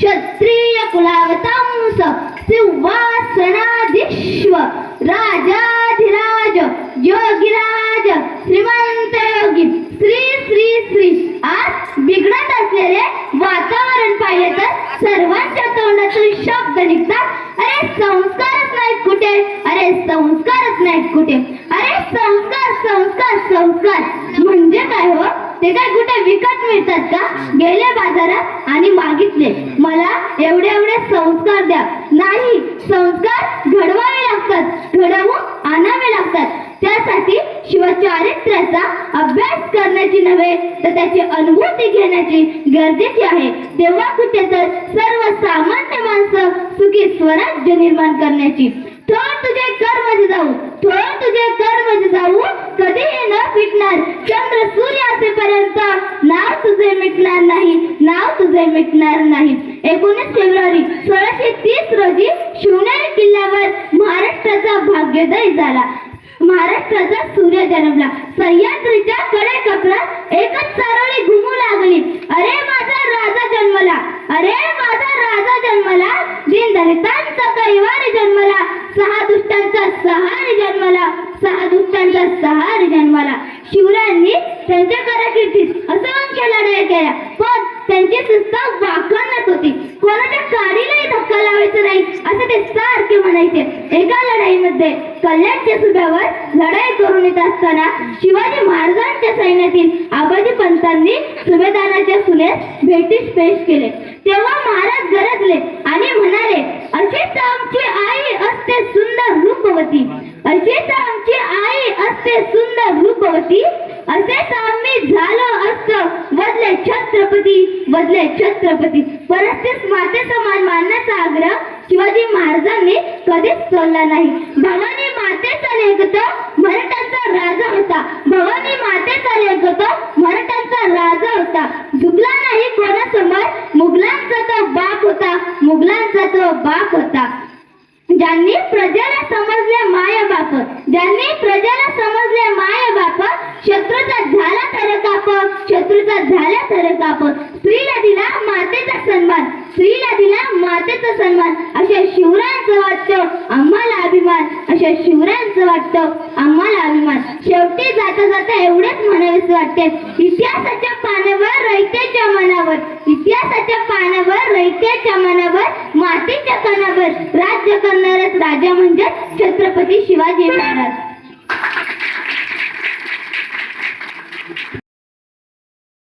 क्षत्रिय कुलावतांस सिंहासनाधीश्व राजाधिराज योगिराज श्रीमंत योगी श्री श्री श्री. आज बिघडत असलेले वातावरण पाहिले तर सर्वांच्या तोंडातून शब्द निघतात. अरे संस्कारच नाहीत कुठे? अरे संस्कारच नाहीत कुठे? अरे संस्कार संस्कार संस्कार. म्हणजे काय हो? ते काय कुठे विकत मिळतात का? गेले बाजारात आणि मागितले. मला एवढे एवढे संस्कार द्या. नाही संस्कार घडवावे लागतात. घडवून आणावे लागतात. त्यासाठी शिवचारित्र्याचा अभ्यास करण्याची नव्हे तर त्याची अनुभूती घेण्याची गरजेची आहे. तेव्हा कुठे तर सर्वसामान्य माणसं सुखी स्वराज्य निर्माण करण्याची. थोड तुझे कर्म जाऊ थोड तुझे कर्म जाऊ कधीही न फिटणार? चंद्र तुझे मिटणार नाही नाव तुझे मिटणार नाही. एकोणीस फेब्रुवारी सोळाशे तीस रोजी शिवनेरी किल्ल्यावर महाराष्ट्राचा भाग्योदय झाला. महाराष्ट्राचा सूर्य जन्मला. सह्याद्रीच्या कडे कपडात एकच चारोळी घुमू लागली. अरे माझा राजा जन्मला. अरे माझा राजा जन्मला. दिन दलितांचा कैवारी जन्मला. सहा दुष्टांचा सहार जन्मला सहा दुष्टांचा सहार जन्मला. शिवरायांनी त्यांच्या कारकिर्दीत असंख्य लढाई केल्या पण त्यांची संस्था वाखाणत होती. कोणाच्या काडीलाही धक्का लावायचा नाही असं ते सारखे म्हणायचे. एका लढाईमध्ये कल्याणच्या सुभ्यावर लढाई करून येत असताना शिवाजी महाराजांच्या सैन्यातील आबाजी पंतांनी सुभेदाराच्या सुनेस भेटीस पेश केले. तेव्हा महाराज गरजले आणि म्हणाले अशीच आमची आई असते सुंदर रूपवती अशीच आमची आई असते सुंदर रूपवती असेच आम्ही झालो असत. वदले छत्रपती वदले छत्रपती. परस्तीस माते समान मानण्याचा आग्रह शिवाजी महाराजांनी कधीच सोडला नाही. भवानी मातेचा लेखत मराठ्यांचा राजा होता. भवानी मातेचा लेखत मराठ्यांचा राजा होता. झुकला नाही कोणासमोर. मुघलांचा तो बाप होता. मुघलांचा तो बाप होता. ज्यांनी प्रजेला समजले माय बाप ज्यांनी प्रजेला समजले माय बाप शत्रूचा झाला तर काप शत्रूचा झाला तर काप. स्त्रीला दिला मातेचा सन्मान स्त्रीला दिला मातेचा सन्मान. अशा शिवरायांचं वाटतं आम्हाला अभिमान. अशा शिवरायांचं वाटतं आम्हाला अभिमान. शेवटी जाता जाता एवढेच म्हणावेसे वाटते. इतिहासाच्या पानावर रयतेच्या मनावर इतिहासाच्या पानावर रयतेच्या मनावर मातीच्या कानावर. राज्य करणारच राजा म्हणजे छत्रपती शिवाजी महाराज.